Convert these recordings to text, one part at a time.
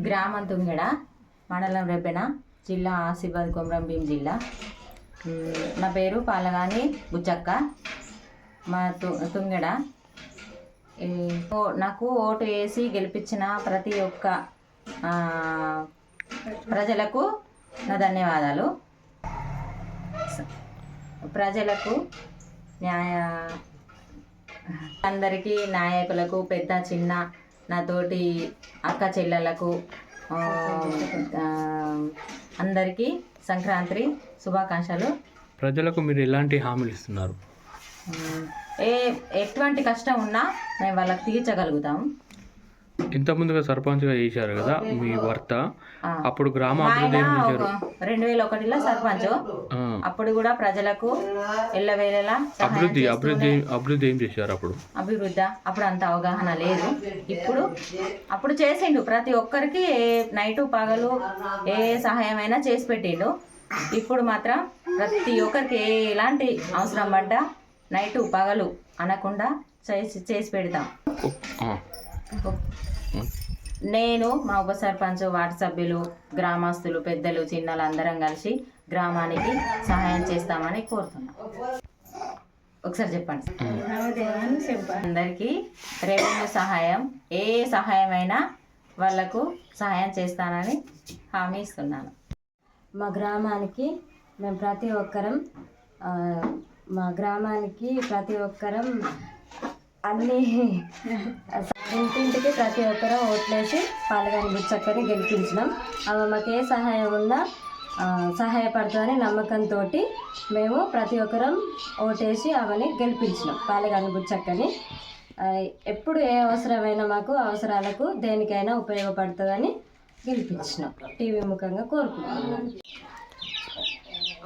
గ్రామం తుంగెడ మండలం రెబ్బెన జిల్లా ఆసిఫాబాద్ కొమరం భీం జిల్లా. నా పేరు పాలగాని బుచ్చక్క మా తు తుంగెడ. ఈ, ఓ- నాకు ఓటు వేసి గెలిపించిన ప్రతి ఒక్క ప్రజలకు నా ధన్యవాదాలు. ప్రజలకు న్యాయ అందరికీ నాయకులకు పెద్ద చిన్న నా తోటి అక్క చెల్లెలకు అందరికీ సంక్రాంతి శుభాకాంక్షలు. ప్రజలకు మీరు ఎలాంటి హామీలు ఇస్తున్నారు? ఏ ఎటువంటి కష్టం ఉన్నా మేము వాళ్ళకి తీర్చగలుగుతాం. ఇంత ముందుగా సర్పంచ్గా చేశారు కదా మీ భర్త. అప్పుడు గ్రామ అభివృద్ధి ఏం చేశారు? రెండు వేల ఒకటిలో సర్పంచ్. అప్పుడు కూడా ప్రజలకు ఎల్లవేళలా అభివృద్ధి అభివృద్ధి అభివృద్ధి ఏం చేశారు అప్పుడు? అభివృద్ధి. అప్పుడు అంత అవగాహన లేదు. ఇప్పుడు అప్పుడు చేసిండు. ప్రతి ఒక్కరికి ఏ నైటు పగలు ఏ సహాయమైనా చేసి పెట్టిండు. ఇప్పుడు మాత్రం ప్రతి ఒక్కరికి ఎలాంటి అవసరం పడ్డా నైటు పగలు అనకుండా చేసి చేసి పెడతాం. నేను మా ఉప సర్పంచ్ వార్డు సభ్యులు గ్రామస్తులు పెద్దలు చిన్నలు అందరం కలిసి గ్రామానికి సహాయం చేస్తామని కోరుతున్నాం. ఒకసారి చెప్పండి. అందరికీ రెవెన్యూ సహాయం ఏ సహాయమైనా వాళ్ళకు సహాయం చేస్తానని హామీ ఇస్తున్నాను. మా గ్రామానికి మేము ప్రతి ఒక్కరం మా గ్రామానికి ప్రతి ఒక్కరం అన్ని ఇంటింటికి ప్రతి ఒక్కరం ఓట్లేసి పాలగాని బుచ్చక్కని గెలిపించినాం. ఆమె మాకు ఏ సహాయం ఉన్నా సహాయపడతామని సహాయపడుతుందని నమ్మకంతో మేము ప్రతి ఒక్కరం ఓటేసి ఆమెని గెలిపించినాం పాలగాని బుచ్చక్కని. ఎప్పుడు ఏ అవసరమైనా మాకు అవసరాలకు దేనికైనా ఉపయోగపడుతుందని గెలిపించినాం. టీవీ ముఖంగా కోరుకుంటున్నాం.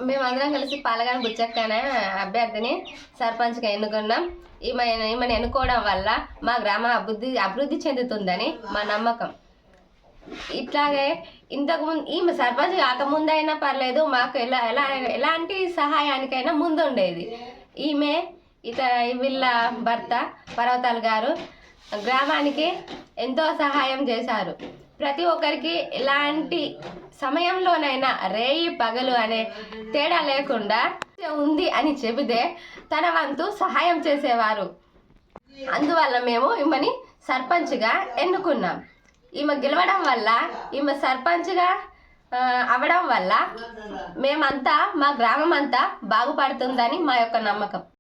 మేమందరం కలిసి పాలగాని బుచ్చక్కన అభ్యర్థిని సర్పంచ్గా ఎన్నుకున్నాం. ఈమె ఈమెను ఎన్నుకోవడం వల్ల మా గ్రామం అభివృద్ధి అభివృద్ధి చెందుతుందని మా నమ్మకం. ఇట్లాగే ఇంతకు ముందు ఈమె సర్పంచ్ కాకముందైనా పర్లేదు మాకు ఎలా ఎలా ఎలాంటి సహాయానికైనా ముందుండేది. ఈమె ఇత వీళ్ళ భర్త పర్వతాలు గారు గ్రామానికి ఎంతో సహాయం చేశారు. ప్రతి ఒక్కరికి ఎలాంటి సమయంలోనైనా రేయి పగలు అనే తేడా లేకుండా ఉంది అని చెబితే తన వంతు సహాయం చేసేవారు. అందువల్ల మేము ఈమెని సర్పంచ్గా ఎన్నుకున్నాం. ఈమె గెలవడం వల్ల ఈమె సర్పంచ్గా అవడం వల్ల మేమంతా మా గ్రామం అంతా బాగుపడుతుందని మా యొక్క నమ్మకం.